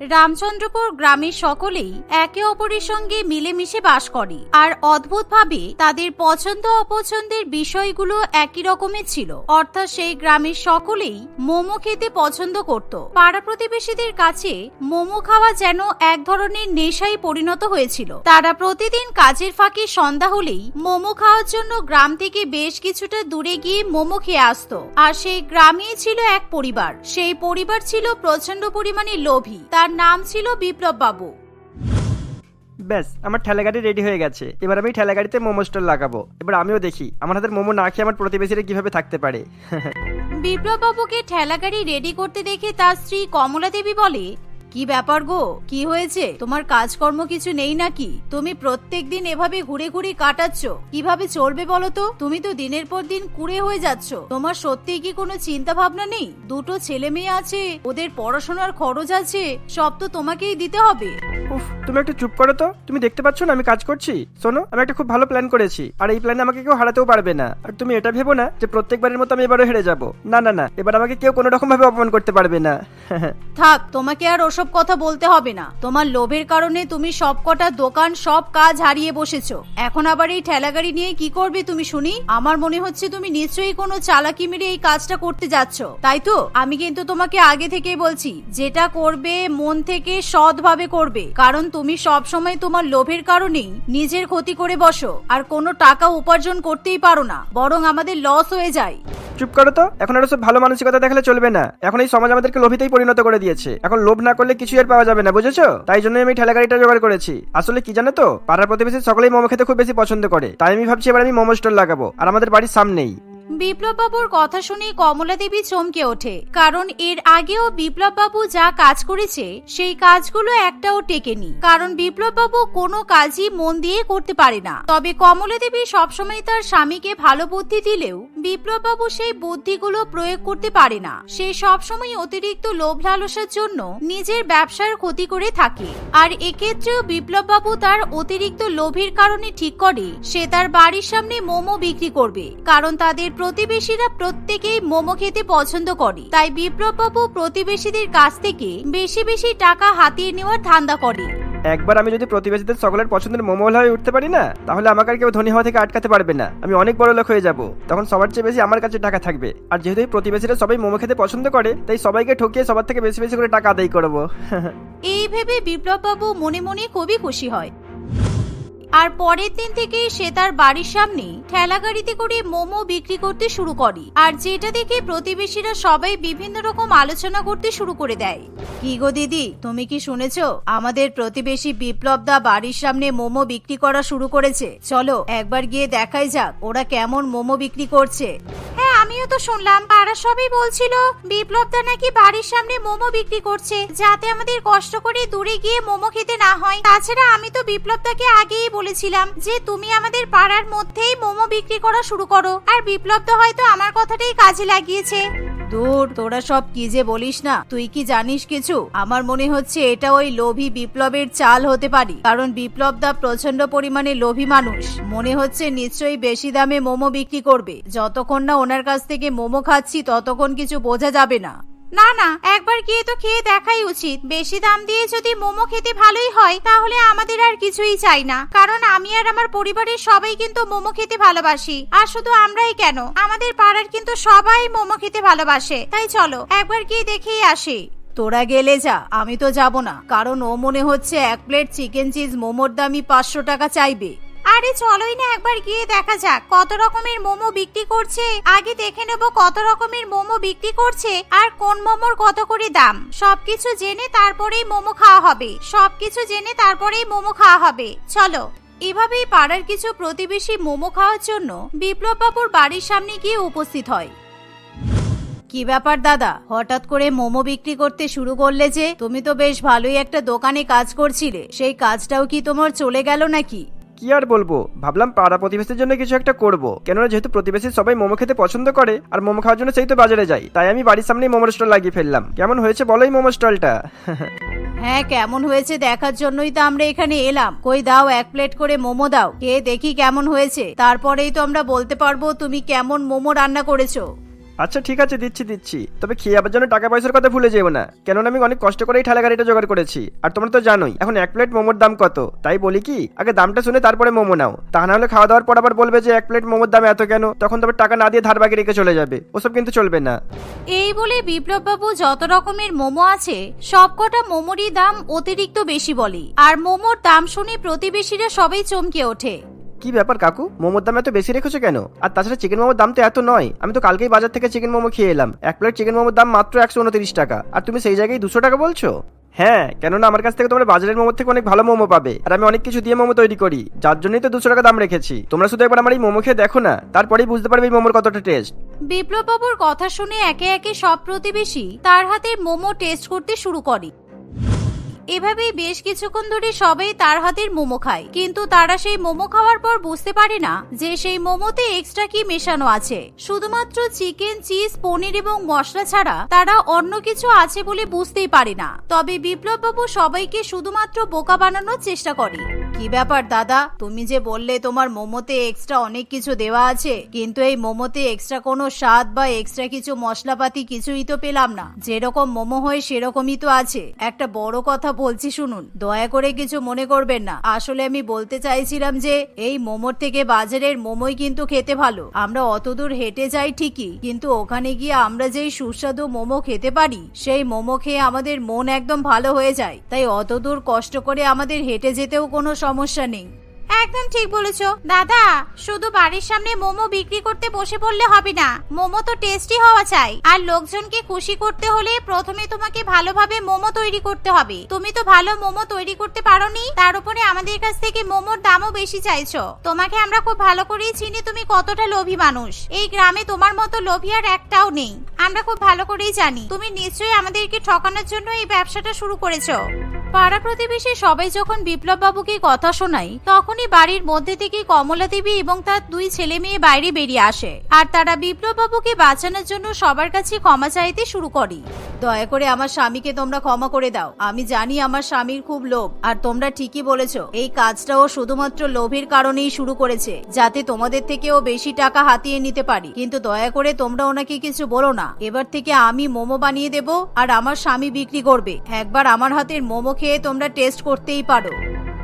রামচন্দ্রপুর গ্রামের সকলেই একে অপরের সঙ্গে মিলেমিশে বাস করে। আর অদ্ভুতভাবে তাদের পছন্দ অপছন্দের বিষয়গুলো একই রকমের ছিল। অর্থাৎ সেই গ্রামের সকলেই মোমো খেতে পছন্দ করত। পাড়া প্রতিবেশীদের কাছে মোমো খাওয়া যেন এক ধরনের নেশায় পরিণত হয়েছিল। তারা প্রতিদিন কাজের ফাঁকে সন্ধ্যা হলেই মোমো খাওয়ার জন্য গ্রাম থেকে বেশ কিছুটা দূরে গিয়ে মোমো খেয়ে আসতো। আর সেই গ্রামেই ছিল এক পরিবার। সেই পরিবার ছিল প্রচণ্ড পরিমাণে লোভী। তার নাম ছিল বিপ্লব বাবু ব্যাস আমার ঠেলাগাড়ি রেডি হয়ে গেছে। এবার আমি ঠেলাগাড়িতে মোমো স্টল লাগাবো। এবার আমিও দেখি আমার হাতের মোমো না খেয়ে আমার প্রতিবেশীরা কীভাবে থাকতে পারে? বিপ্লব বাবুকে ঠেলাগাড়ি রেডি করতে দেখে তার স্ত্রী কমলা দেবী বলে কি ব্যাপার গো? কি হয়েছে? তোমার কাজকর্ম কিছু নেই নাকি? তুমি প্রত্যেক দিন এভাবে ঘুরে ঘুরে কাটাচ্ছ। কীভাবে চলবে বলো তো? তুমি তো দিনের পর দিন কুড়ে হয়ে যাচ্ছ। তোমার সত্যিই কি কোনো চিন্তা ভাবনা নেই? দুটো ছেলে মেয়ে আছে ওদের পড়াশোনার খরচ আছে সব তো তোমাকেই দিতে হবে। উফ তুমি একটু চুপ করো তো। তুমি দেখতে পাচ্ছ না আমি কাজ করছি। শোনো আমি একটা খুব ভালো প্ল্যান করেছি। আর এই প্ল্যানে আমাকে কেউ হারাতেও পারবে না। আর তুমি এটা ভেবো না যে প্রত্যেকবারের মতো আমি এবারও হেরে যাব। না না না এবার আমাকে কেউ কোনো রকম ভাবে অপমান করতে পারবে না। থাক তোমাকে আর ওসব কথা বলতে হবে না। তোমার লোভের কারণে তুমি সবকটা দোকান, সব কাজ হারিয়ে বসেছো। এখন আবার এই ঠেলাগাড়ি নিয়ে কি করবে তুমি, শুনি? আমার মনে হচ্ছে তুমি নিশ্চয়ই কোনো চালাকি মেরে এই কাজটা করতে যাচ্ছ। তাই তো? আমি কিন্তু তোমাকে আগে থেকেই বলছি, যেটা করবে মন থেকে সৎভাবে করবে। কারণ তুমি সব সময় তোমার লোভের কারণেই নিজের ক্ষতি করে বসো। আর কোনো টাকা উপার্জন করতেই পারো না, বরং আমাদের লস হয়ে যায়। চুপ করো তো। এখন আর সব ভালো মানসিকতা দেখালে চলবে না। এখন এই সমাজ আমাদেরকে লোভিতেই পরিণত করে দিয়েছে। এখন লোভ না করলে কিছু আর পাওয়া যাবে না, বুঝেছ? তাই জন্য আমি ঠেলা গাড়িটা জোগাড় করেছি। আসলে কি জানো তো? পাড়ার প্রতিবেশী সকলেই মোমো খেতে খুব বেশি পছন্দ করে। তাই আমি ভাবছি এবার আমি মোমো স্টল লাগাবো, আর আমাদের বাড়ির সামনেই। বিপ্লব বাবুর কথা শুনে কমলা দেবী চমকে ওঠে, কারণ এর আগেও বিপ্লব বাবু যা কাজ করেছে, সেই কাজগুলো একটাও টেকেনি। কারণ বিপ্লব বাবু কোনো কাজই মন দিয়ে করতে পারে না। তবে কমলা দেবী সবসময় তার স্বামীকে ভালো বুদ্ধি দিলেও বিপ্লব বাবু সেই বুদ্ধিগুলো প্রয়োগ করতে পারে না। সে সবসময় অতিরিক্ত লোভ লালসার জন্য নিজের ব্যবসার ক্ষতি করে থাকে। আর এক্ষেত্রেও বিপ্লব বাবু তার অতিরিক্ত লোভের কারণে ঠিক করে, সে তার বাড়ির সামনে মোমো বিক্রি করবে। কারণ তাদের প্রতিবেশীরা প্রত্যেকেই মোমো খেতে পছন্দ করে। তাই বিপ্লব বাবু প্রতিবেশীদের কাছ থেকে বেশি বেশি টাকা হাতিয়ে নেওয়ার ধান্দা করে। একবার আমি যদি প্রতিবেশীদের সকলের পছন্দের মোমল হয়ে উঠতে পারি না, তাহলে আমাকে আর কেউ ধনী হওয়া থেকে আটকাতে পারবে না। আমি অনেক বড় লোক হয়ে যাব। তখন সবার চেয়ে বেশি আমার কাছে টাকা থাকবে। আর যেহেতু এই প্রতিবেশীরা সবাই মোমো খেতে পছন্দ করে, তাই সবাইকে ঠকিয়ে সবার থেকে বেশি বেশি করে টাকা আদায় করব। এই ভেবে বিপ্লব বাবু মনে মনে খুবই খুশি হয়। আর পরের দিন থেকে সে তার বাড়ির সামনে ঠেলা গাড়িতে করে মোমো বিক্রি করতে শুরু করে। আর যেটা দেখে প্রতিবেশীরা সবাই বিভিন্ন রকম আলোচনা করতে শুরু করে দেয়। কি গো দিদি, তুমি কি শুনেছ? আমাদের প্রতিবেশী বিপ্লব দা বাড়ির সামনে মোমো বিক্রি করা শুরু করেছে। চলো একবার গিয়ে দেখাই যাক ওরা কেমন মোমো বিক্রি করছে। হ্যাঁ আমিও তো শুনলাম পাড়া সবই বলছিল বিপ্লবদা নাকি বাড়ির সামনে মোমো বিক্রি করছে, যাতে আমাদের কষ্ট করে দূরে গিয়ে মোমো খেতে না হয়। তাছাড়া আমি তো বিপ্লবদাকে আগেই বলেছিলাম যে, তুমি আমাদের পাড়ার মধ্যেই মোমো বিক্রি করা শুরু করো। আর বিপ্লব দা হয়তো আমার কথাটাই কাজে লাগিয়েছে। দূর, তোরা সব কি যে বলিস না? তুই কি জানিস কিছু? আমার মনে হচ্ছে এটা ওই লোভী বিপ্লবের চাল হতে পারি। কারণ বিপ্লব দা প্রচণ্ড পরিমাণে লোভী মানুষ। মনে হচ্ছে নিশ্চয়ই বেশি দামে মোমো বিক্রি করবে। যতক্ষণ না ওনার কাছ থেকে মোমো খাচ্ছি, ততক্ষণ কিছু বোঝা যাবে না। না না, একবার গিয়ে তো খেয়ে দেখাই উচিত। বেশি দাম দিয়ে যদি মোমো খেতে ভালোই হয়, তাহলে আমাদের আর কিছুই চাই না। কারণ আমি আর আমার পরিবারের সবাই কিন্তু মোমো খেতে ভালোবাসি। আর শুধু আমরাই কেন? আমাদের পাড়ার কিন্তু সবাই মোমো খেতে ভালোবাসে। তাই চলো, একবার গিয়ে দেখেই আসি। তোরা গেলে যা, আমি তো যাব না। কারণ ও মনে হচ্ছে এক প্লেট চিকেন চিজ মোমোর দামই পাঁচশো টাকা চাইবে। আরে চলোই না একবার গিয়ে দেখা যাক, কত রকমের মোমো বিক্রি করছে। আগে দেখে নেব কত রকমের মোমো বিক্রি করছে আর কোন মোমোর কত করে দাম। সবকিছু জেনে তারপরেই মোমো খাওয়া হবে। সবকিছু জেনে তারপরেই মোমো খাওয়া হবে। চলো, এভাবেই পাড়ার কিছু প্রতিবেশী মোমো খাওয়ার জন্য বিপ্লব বাবুর বাড়ির সামনে গিয়ে উপস্থিত হয়। কি ব্যাপার দাদা? হঠাৎ করে মোমো বিক্রি করতে শুরু করলে যে, তুমি তো বেশ ভালোই একটা দোকানে কাজ করছিলে। সেই কাজটাও কি তোমার চলে গেল নাকি? কি আর বলব? ভাবলাম পাড়া প্রতিবেশীর জন্য কিছু একটা করব। কেননা যেহেতু প্রতিবেশী সবাই মোমো খেতে পছন্দ করে, আর মোমো খাওয়ার জন্য সেই তো বাজারে যাই। তাই আমি বাড়ির সামনেই মোমোর স্টল লাগিয়ে ফেললাম। কেমন হয়েছে বলোই মোমো স্টলটা? হ্যাঁ কেমন হয়েছে দেখার জন্যই তো আমরা এখানে এলাম। কই দাও, এক প্লেট করে মোমো দাও। কে দেখি কেমন হয়েছে। তারপরেই তো আমরা বলতে পারব তুমি কেমন মোমো রান্না করেছ। আচ্ছা ঠিক আছে, দিচ্ছি দিচ্ছি। তবে খেয়ে আবার টাকা পয়সার কথা ভুলে যেও না। কেননা আমি অনেক কষ্ট করে এই ঠেলা গাড়িটা জোগাড় করেছি। আর তোমরা তো জানোই, এখন এক প্লেট মোমোর দাম কত? তাই বলি কি, আগে দামটা শুনে তারপরে মোমো নাও। তা না হলে খাওয়া দাওয়ার পর আবার বলবে যে এক প্লেট মোমোর দাম এত কেন? তখন তবে টাকা না দিয়ে ধার বাকি রেখে চলে যাবে। ওসব কিন্তু চলবে না। এই বলে বিপ্লববাবু যত রকমের মোমো আছে, সবকটা মোমোরই দাম অতিরিক্ত বেশি বলে। আর মোমোর দাম শুনে প্রতিবেশীরা সবাই চমকে ওঠে। কি ব্যাপার, কাকু? মোমোর দাম এত বেশি রেখেছো কেন? আর তাছাড়া চিকেন মোমোর দাম তো এত নয়। আমি তো কালকেই বাজার থেকে চিকেন মোমো খেয়ে এলাম। এক প্লেট চিকেন মোমোর দাম মাত্র একশো উনত্রিশ টাকা। আর তুমি সেই জায়গায় দুশো টাকা বলছো? হ্যাঁ কেননা আমার কাছ থেকে তোমরা বাজারের মোমো থেকে অনেক ভালো মোমো পাবে। আর আমি অনেক কিছু দিয়ে মোমো তৈরি করি। যার জন্যই তো দুশো টাকা দাম রেখেছি। তোমরা শুধু একবার আমার এই মোমো খেয়ে দেখো না। তারপরেই বুঝতে পারবে এই মোমোর কতটা টেস্ট বিপ্লববাবুর কথা শুনে একে একে সব প্রতিবেশী তার হাতের মোমো টেস্ট করতে শুরু করে। এভাবেই বেশ কিছুক্ষণ ধরে সবাই তার হাতের মোমো খায়। কিন্তু তারা সেই মোমো খাওয়ার পর বুঝতে পারে না যে সেই মোমোতে এক্সট্রা কি মেশানো আছে। শুধুমাত্র চিকেন চিজ পনির এবং মশলা ছাড়া তারা অন্য কিছু আছে বলে বুঝতেই পারে না। তবে বিপ্লববাবু সবাইকে শুধুমাত্র বোকা বানানোর চেষ্টা করে কি ব্যাপার দাদা? তুমি যে বললে তোমার মোমোতে এক্সট্রা অনেক কিছু দেওয়া আছে, কিন্তু এই মোমোতে এক্সট্রা কোনো স্বাদ বা এক্সট্রা কিছু মশলাপাতি কিছুই তো পেলাম না। যেরকম মোমো হয় সেরকমই তো আছে। একটা বড় কথা বলছি, শুনুন, দয়া করে কিছু মনে করবেন না। আসলে আমি বলতে চাইছিলাম যে, এই মোমোর থেকে বাজারের মোমোই কিন্তু খেতে ভালো। আমরা অতদূর হেঁটে যাই ঠিকই, কিন্তু ওখানে গিয়ে আমরা যেই সুস্বাদু মোমো খেতে পারি, সেই মোমো খেয়ে আমাদের মন একদম ভালো হয়ে যায়। তাই অতদূর কষ্ট করে আমাদের হেঁটে যেতেও কোনো সমস্যা নেই। একদম ঠিক বলেছ। দাদা, শুধু বাড়ির সামনে মোমো বিক্রি করতে বসে পড়লে হবে না। মোমো তো টেস্টি হওয়া চাই। আর লোকজনকে খুশি করতে হলে প্রথমে তোমাকে ভালোভাবে মোমো তৈরি করতে হবে। তুমি তো ভালো মোমো তৈরি করতে পারোনি, তার উপরে আমাদের কাছ থেকে মোমোর দামও বেশি চাইছো। তোমাকে আমরা খুব ভালো করেই চিনি, তুমি কতটা লোভী মানুষ। এই গ্রামে তোমার মতো লোভী আর একটাও নেই। আমরা খুব ভালো করেই জানি। তুমি নিশ্চয়ই আমাদেরকে ঠকানোর জন্য এই ব্যবসাটা শুরু করেছ। পাড়া প্রতিবেশী সবাই যখন বিপ্লব বাবুকে কথা শোনায়, তখনই বাড়ির মধ্যে থেকে কমলা দেবী এবং তার দুই ছেলে মেয়ে বাইরে বেরিয়ে আসে। আর তারা বিপ্লব বাবুকে বাঁচানোর জন্য সবার কাছে ক্ষমা চাইতে শুরু করে। দয়া করে আমার স্বামীকে তোমরা ক্ষমা করে দাও। আমি জানি আমার স্বামীর খুব লোভ, আর তোমরা ঠিকই বলেছ, এই কাজটাও শুধুমাত্র লোভের কারণেই শুরু করেছে, যাতে তোমাদের থেকেও বেশি টাকা হাতিয়ে নিতে পারি। কিন্তু দয়া করে তোমরা ওনাকে কিছু বলো না। এবার থেকে আমি মোমো বানিয়ে দেব, আর আমার স্বামী বিক্রি করবে। একবার আমার হাতের মোমো খেয়ে তোমরা টেস্ট করতেই পারো।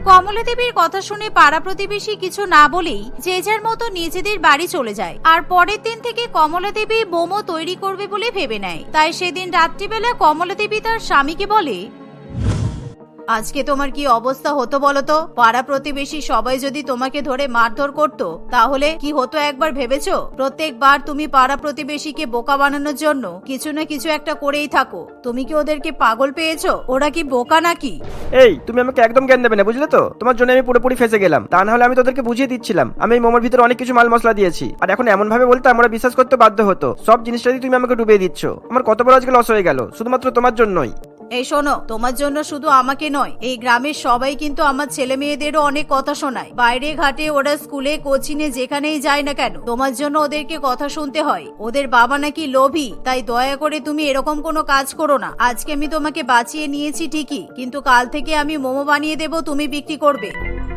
কমলা দেবীর কথা শুনে পাড়া প্রতিবেশী কিছু না বলেই যে যার মতো নিজেদের বাড়ি চলে যায়। আর পরের দিন থেকে কমলা দেবী মোমো তৈরি করবে বলে ভেবে নেয়। তাই সেদিন রাত্রিবেলা কমলা দেবী তার স্বামীকে বলে আজকে তোমার কি অবস্থা হতো বলতো? পাড়া প্রতিবেশী সবাই যদি তোমাকে ধরে মারধর করতো, তাহলে কি হতো একবার ভেবেছো? প্রত্যেকবার তুমি পাড়া প্রতিবেশীকে বোকা বানানোর জন্য কিছু না কিছু একটা করেই থাকো। তুমি কি ওদেরকে পাগল পেয়েছ? ওরা কি বোকা নাকি? এই, তুমি আমাকে একদম জ্ঞান দেবে না, বুঝলে তো? তোমার জন্য আমি পুরোপুরি ফেসে গেলাম। তা না হলে আমি তোদেরকে বুঝিয়ে দিচ্ছিলাম। আমি এই মোমোর ভিতরে অনেক কিছু মাল মশলা দিয়েছি। আর এখন এমন ভাবে বলতে আমরা বিশ্বাস করতে বাধ্য হতো। সব জিনিসটাই তুমি আমাকে ডুবিয়ে দিচ্ছ। আমার কত বড় আজকে লস হয়ে গেল। শুধুমাত্র তোমার জন্যই। এই শোনো, তোমার জন্য শুধু আমাকে নয়, এই গ্রামের সবাই কিন্তু আমার ছেলে মেয়েদেরও অনেক কথা শোনায়। বাইরে ঘাটে ওরা স্কুলে, কোচিনে, যেখানেই যায় না কেন, তোমার জন্য ওদেরকে কথা শুনতে হয়। ওদের বাবা নাকি লোভী, তাই দয়া করে তুমি এরকম কোনো কাজ করো না। আজকে আমি তোমাকে বাঁচিয়ে নিয়েছি ঠিকই, কিন্তু কাল থেকে আমি মোমো বানিয়ে দেব, তুমি বিক্রি করবে।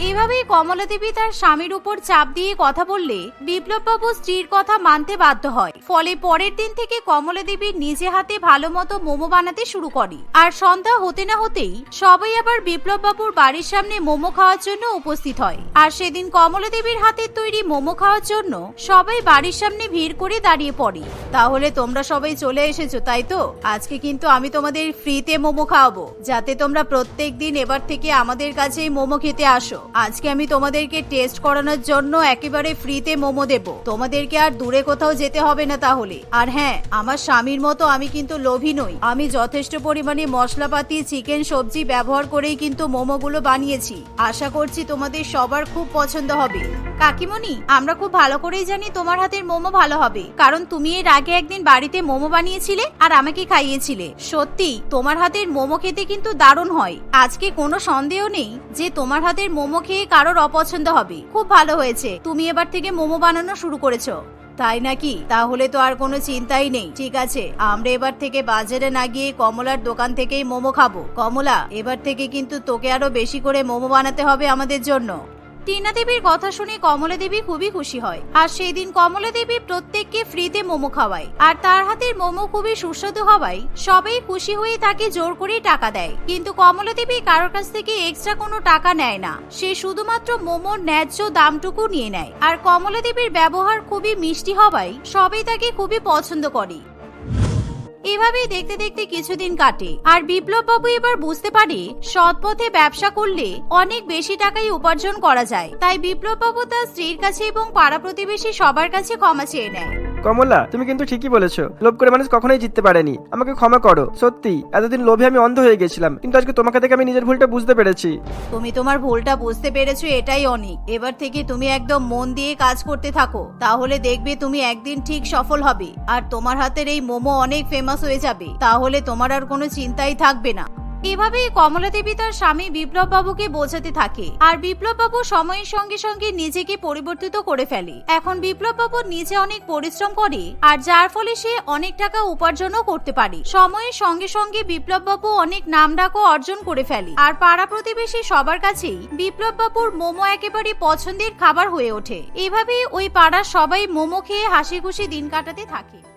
এভাবেই কমলা দেবী তার স্বামীর উপর চাপ দিয়ে কথা বললে বিপ্লববাবু স্ত্রীর কথা মানতে বাধ্য হয়। ফলে পরের দিন থেকে কমলা দেবী নিজে হাতে ভালো মতো মোমো বানাতে শুরু করে। আর সন্ধ্যা হতে না হতেই সবাই আবার বিপ্লব বাবুর বাড়ির সামনে মোমো খাওয়ার জন্য উপস্থিত হয়। আর সেদিন কমলা দেবীর হাতের তৈরি মোমো খাওয়ার জন্য সবাই বাড়ির সামনে ভিড় করে দাঁড়িয়ে পড়ে। তাহলে তোমরা সবাই চলে এসেছ, তাই তো? আজকে কিন্তু আমি তোমাদের ফ্রিতে মোমো খাওয়াবো। যাতে তোমরা প্রত্যেক দিন এবার থেকে আমাদের কাছেই মোমো খেতে আসো। আজকে আমি তোমাদেরকে টেস্ট করানোর জন্য একেবারে ফ্রিতে মোমো দেব। তোমাদেরকে আর দূরে কোথাও যেতে হবে না তাহলে। আর হ্যাঁ আমার স্বামীর মতো আমি কিন্তু লোভী নই। আমি যথেষ্ট পরিমাণে মশলাপাতি চিকেন সবজি ব্যবহার করেই কিন্তু মোমোগুলো বানিয়েছি। আশা করছি তোমাদের সবার খুব পছন্দ হবে। কাকিমণি, আমরা খুব ভালো করেই জানি তোমার হাতের মোমো ভালো হবে। কারণ তুমি এর আগে একদিন বাড়িতে মোমো বানিয়েছিলে আর আমাকে খাইয়েছিলে। সত্যি, তোমার হাতের মোমো খেতে কিন্তু দারুণ হয়। আজকে কোনো সন্দেহ নেই যে তোমার হাতের মোমো খেয়ে কারোর অপছন্দ হবে। খুব ভালো হয়েছে। তুমি এবার থেকে মোমো বানানো শুরু করেছ। তাই নাকি? তাহলে তো আর কোনো চিন্তাই নেই। ঠিক আছে, আমরা এবার থেকে বাজারে না গিয়ে কমলার দোকান থেকেই মোমো খাব। কমলা, এবার থেকে কিন্তু তোকে আরও বেশি করে মোমো বানাতে হবে আমাদের জন্য। টিনা দেবীর কথা শুনে কমলা দেবী খুবই খুশি হয়। আর সেই দিন কমলা দেবী প্রত্যেককে ফ্রিতে মোমো খাওয়ায়। আর তার হাতের মোমো খুবই সুস্বাদু হওয়ায় সবাই খুশি হয়ে তাকে জোর করে টাকা দেয়। কিন্তু কমলা দেবী কারোর কাছ থেকে এক্সট্রা কোনো টাকা নেয় না। সে শুধুমাত্র মোমোর ন্যায্য দামটুকু নিয়ে নেয়। আর কমলা দেবীর ব্যবহার খুবই মিষ্টি হওয়ায় সবাই তাকে খুবই পছন্দ করে। এভাবেই দেখতে দেখতে কিছুদিন কাটে। আর বিপ্লব বাবু এবার বুঝতে পারে সৎ পথে ব্যবসা করলে অনেক বেশি টাকাই উপার্জন করা যায়। তাই বিপ্লব বাবু তার স্ত্রীর কাছে এবং পাড়া প্রতিবেশী সবার কাছে ক্ষমা চেয়ে নেয়। কমলা, তুমি কিন্তু ঠিকই বলেছ। লোভ করে মানুষ কখনোই জিততে পারেনি। আমাকে ক্ষমা করো। সত্যি, এতদিন লোভে আমি অন্ধ হয়ে গেছিলাম। কিন্তু আজকে তোমাকে দেখে আমি নিজের ভুলটা বুঝতে পেরেছি। তুমি তোমার ভুলটা বুঝতে পেরেছ, এটাই অনেক এবার থেকে তুমি একদম মন দিয়ে কাজ করতে থাকো। তাহলে দেখবে তুমি একদিন ঠিক সফল হবে। আর তোমার হাতের এই মোমো অনেক ফেমাস হয়ে যাবে। তাহলে তোমার আর কোনো চিন্তাই থাকবে না। এভাবেই কমলা দেবী তার স্বামী বিপ্লব বাবুকে বোঝাতে থাকে। আর বিপ্লব বাবু সময়ের সঙ্গে সঙ্গে নিজেকে পরিবর্তিত করে ফেলে। এখন বিপ্লব বাবু নিজে অনেক পরিশ্রম করে, আর যার ফলে সে অনেক টাকা উপার্জনও করতে পারে। সময়ের সঙ্গে সঙ্গে বিপ্লব বাবু অনেক নাম ডাকও অর্জন করে ফেলে। আর পাড়া প্রতিবেশী সবার কাছেই বিপ্লব বাবুর মোমো একেবারে পছন্দের খাবার হয়ে ওঠে। এভাবেই ওই পাড়ার সবাই মোমো খেয়ে হাসি খুশি দিন কাটাতে থাকে।